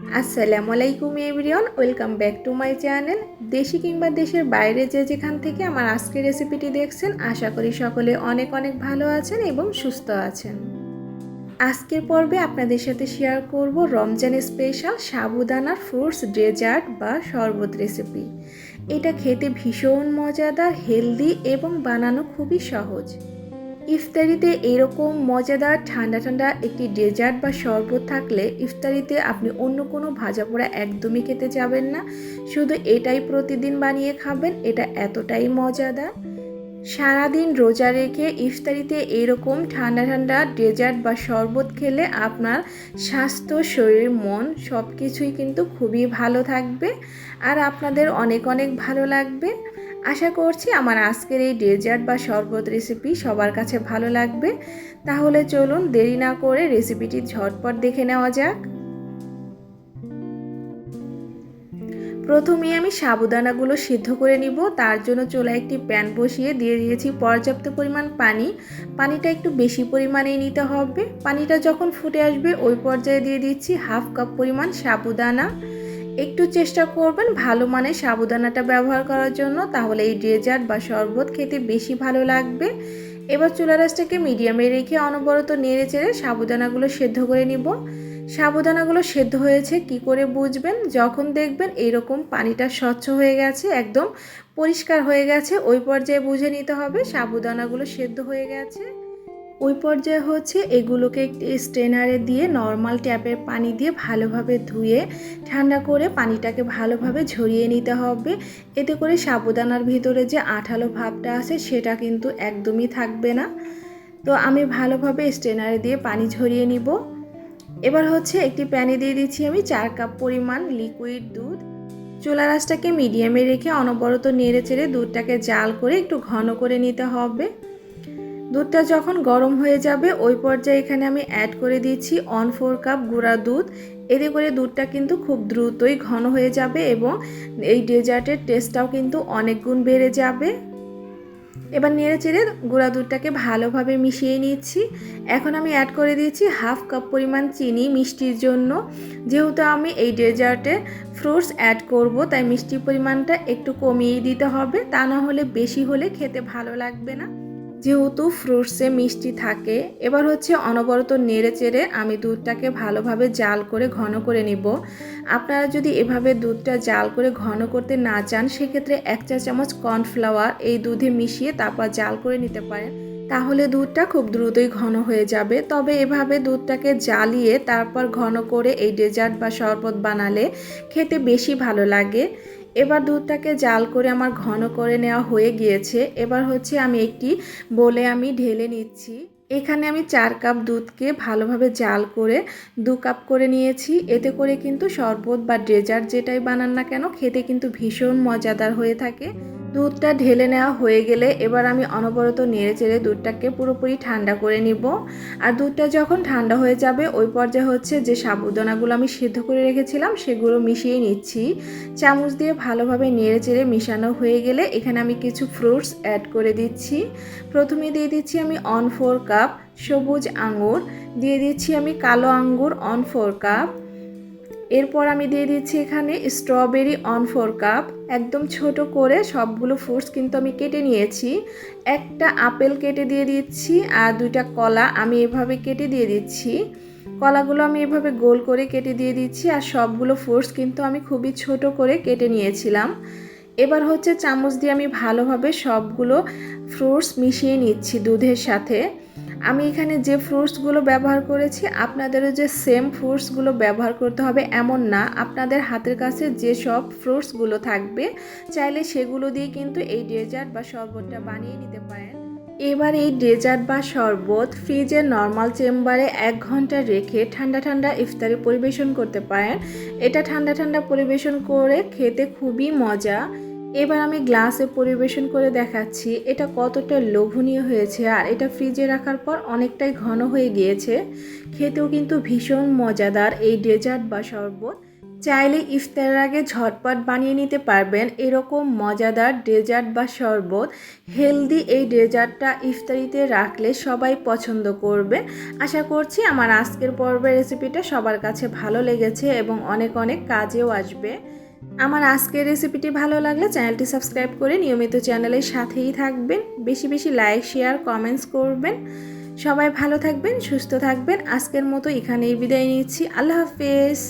আসসালামু আলাইকুম everyone, welcome back to my channel. দেশি কিংবা দেশের বাইরে যে যেখান থেকে আমার আজকের রেসিপিটি দেখছেন, আশা করি সকলে অনেক অনেক ভালো আছেন এবং সুস্থ আছেন। আজকের পর্বে আপনাদের সাথে শেয়ার করব রমজান স্পেশাল সাবুদানার ফ্রুটস ডেজার্ট বা শরবত রেসিপি এটা খেতে ভীষণ মজাদার হেলদি এবং বানানো খুবই সহজ। ইফতারিতে এরকম মজাদার ঠান্ডা ঠান্ডা একটি ডেজার্ট বা শরবত থাকলে ইফতারিতে আপনি অন্য কোনো ভাজা পোড়া একদমই খেতে যাবেন না। শুধু এটাই প্রতিদিন বানিয়ে খাবেন, এটা এতটাই মজাদার। সারাদিন রোজা রেখে ইফতারিতে এরকম ঠান্ডা ঠান্ডা ডেজার্ট বা শরবত খেলে আপনার স্বাস্থ্য, শরীর, মন সব কিছুই কিন্তু খুবই ভালো থাকবে। আর আপনাদের অনেক অনেক ভালো লাগবে। আশা করছি আমার আজকের এই ডেজার্ট বা শরবত রেসিপি সবার কাছে ভালো লাগবে। তাহলে চলুন দেরি না করে রেসিপিটি ঝটপট দেখে নেওয়া যাক। প্রথমে আমি সাবুদানাগুলো সিদ্ধ করে নিব। তার জন্য চুলায় একটি প্যান বসিয়ে দিয়ে দিয়েছি পর্যাপ্ত পরিমাণ পানি। পানিটা একটু বেশি পরিমাণেই নিতে হবে। পানিটা যখন ফুটে আসবে ওই পর্যায়ে দিয়ে দিচ্ছি হাফ কাপ পরিমাণ সাবুদানা। একটু চেষ্টা করবেন ভালো মানের সাবুদানাটা ব্যবহার করার জন্য, তাহলে এই ডেজার্ট বা শরবত খেতে বেশি ভালো লাগবে। এবার চুলা রাসটাকে মিডিয়ামে রেখে অনবরত নেড়ে চেড়ে সাবুদানাগুলো সেদ্ধ করে নিব। সাবুদানাগুলো সেদ্ধ হয়েছে কি করে বুঝবেন? যখন দেখবেন এইরকম পানিটা স্বচ্ছ হয়ে গেছে, একদম পরিষ্কার হয়ে গেছে, ওই পর্যায়ে বুঝে নিতে হবে সাবুদানাগুলো সেদ্ধ হয়ে গেছে। ওই পর্যায়ে হচ্ছে এগুলোকে একটি স্ট্রেনারে দিয়ে নর্মাল ট্যাপের পানি দিয়ে ভালোভাবে ধুয়ে, ঠান্ডা করে পানিটাকে ভালোভাবে ঝরিয়ে নিতে হবে। এতে করে সাবুদানার ভিতরে যে আঠালো ভাবটা আছে সেটা কিন্তু একদমই থাকবে না। তো আমি ভালোভাবে স্ট্রেনারে দিয়ে পানি ঝরিয়ে নিব। এবার হচ্ছে একটি প্যানে দিয়ে দিচ্ছি আমি চার কাপ পরিমাণ লিকুইড দুধ। চুলা রাসটাকে মিডিয়ামে রেখে অনবরত নেড়ে চেড়ে দুধটাকে জাল করে একটু ঘন করে নিতে হবে। দুধটা যখন গরম হয়ে যাবে, ওই পর্যায়ে এখানে আমি অ্যাড করে দিচ্ছি অন ফোর কাপ গুঁড়া দুধ। এতে করে দুধটা কিন্তু খুব দ্রুতই ঘন হয়ে যাবে এবং এই ডেজার্টের টেস্টটাও কিন্তু অনেক গুণ বেড়ে যাবে। এবার নেড়ে চেড়ে গুঁড়া দুধটাকে ভালোভাবে মিশিয়ে নিচ্ছি। এখন আমি অ্যাড করে দিয়েছি হাফ কাপ পরিমাণ চিনি মিষ্টির জন্য। যেহেতু আমি এই ডেজার্টে ফ্রুটস অ্যাড করব, তাই মিষ্টির পরিমাণটা একটু কমিয়ে দিতে হবে। তা না হলে বেশি হলে খেতে ভালো লাগবে না। যেহেতু ফ্রুটসে মিষ্টি থাকে, এবার হচ্ছে অনবরত নেড়ে চেড়ে আমি দুধটাকে ভালোভাবে জাল করে ঘন করে নিব। আপনারা যদি এভাবে দুধটা জাল করে ঘন করতে না চান, সেক্ষেত্রে এক চা চামচ কর্নফ্লাওয়ার এই দুধে মিশিয়ে তারপর জাল করে নিতে পারেন। তাহলে দুধটা খুব দ্রুতই ঘন হয়ে যাবে। তবে এভাবে দুধটাকে জ্বালিয়ে তারপর ঘন করে এই ডেজার্ট বা শরবত বানালে খেতে বেশি ভালো লাগে। এবার দুধটাকে জাল করে আমার ঘন করে নেওয়া হয়ে গিয়েছে। এবার হচ্ছে আমি একটি বলে আমি ঢেলে নিচ্ছি। এখানে আমি চার কাপ দুধকে ভালোভাবে জাল করে দু কাপ করে নিয়েছি। এতে করে কিন্তু শরবত বা ডেজার্ট যেটাই বানান না কেন খেতে কিন্তু ভীষণ মজাদার হয়ে থাকে। দুধটা ঢেলে নেওয়া হয়ে গেলে এবার আমি অনবরত নেড়ে চেড়ে দুধটাকে পুরোপুরি ঠান্ডা করে নিব। আর দুধটা যখন ঠান্ডা হয়ে যাবে, ওই পর্যায়ে হচ্ছে যে সাবুদানাগুলো আমি সিদ্ধ করে রেখেছিলাম, সেগুলো মিশিয়ে নিচ্ছি। চামচ দিয়ে ভালোভাবে নেড়ে চেড়ে মিশানো হয়ে গেলে এখানে আমি কিছু ফ্রুটস অ্যাড করে দিচ্ছি। প্রথমে দিয়ে দিচ্ছি আমি অন ফোর কাপ সবুজ আঙুর দিয়ে দিচ্ছি আমি কালো আঙ্গুর অন ফোর কাপ এরপর আমি দিয়ে দিচ্ছি এখানে স্ট্রবেরি অন ফোর কাপ একদম ছোট করে সবগুলো ফ্রুটস কিন্তু আমি কেটে নিয়েছি। একটা আপেল কেটে দিয়ে দিচ্ছি আর দুইটা কলা আমি এভাবে কেটে দিয়ে দিচ্ছি। কলাগুলো আমি এভাবে গোল করে কেটে দিয়ে দিচ্ছি আর সবগুলো ফ্রুটস কিন্তু আমি খুবই ছোট করে কেটে নিয়েছিলাম। এবার হচ্ছে চামচ দিয়ে আমি ভালোভাবে সবগুলো ফ্রুটস মিশিয়ে নিচ্ছি দুধের সাথে। আমি এখানে যে ফ্রুটসগুলো ব্যবহার করেছি, আপনাদেরও যে সেম ফ্রুটসগুলো ব্যবহার করতে হবে এমন না। আপনাদের হাতের কাছে যে সব ফ্রুটসগুলো থাকবে, চাইলে সেগুলো দিয়ে কিন্তু এই ডেজার্ট বা শরবতটা বানিয়ে নিতে পারেন। এবার এই ডেজার্ট বা শরবত ফ্রিজে নর্মাল চেম্বারে এক ঘণ্টা রেখে ঠান্ডা ঠান্ডা ইফতারি পরিবেশন করতে পারেন। এটা ঠান্ডা ঠান্ডা পরিবেশন করে খেতে খুবই মজা। এবার আমি গ্লাসে পরিবেশন করে দেখাচ্ছি, এটা কতটা লোভনীয় হয়েছে আর এটা ফ্রিজে রাখার পর অনেকটাই ঘন হয়ে গিয়েছে। খেতেও কিন্তু ভীষণ মজাদার এই ডেজার্ট বা শরবত। চাইলে ইফতারের আগে ঝটপট বানিয়ে নিতে পারবেন এরকম মজাদার ডেজার্ট বা শরবত। হেলদি এই ডেজার্টটা ইফতারিতে রাখলে সবাই পছন্দ করবে। আশা করছি আমার আজকের পর্বের রেসিপিটা সবার কাছে ভালো লেগেছে এবং অনেক অনেক কাজেও আসবে। আমার আজকের রেসিপিটি ভালো লাগলে চ্যানেলটি সাবস্ক্রাইব করে নিয়মিত চ্যানেলের সাথেই থাকবেন। বেশি বেশি লাইক শেয়ার কমেন্টস করবেন। সবাই ভালো থাকবেন, সুস্থ থাকবেন। আজকের মতো এখানেই বিদায় নিচ্ছি। আল্লাহ হাফেজ।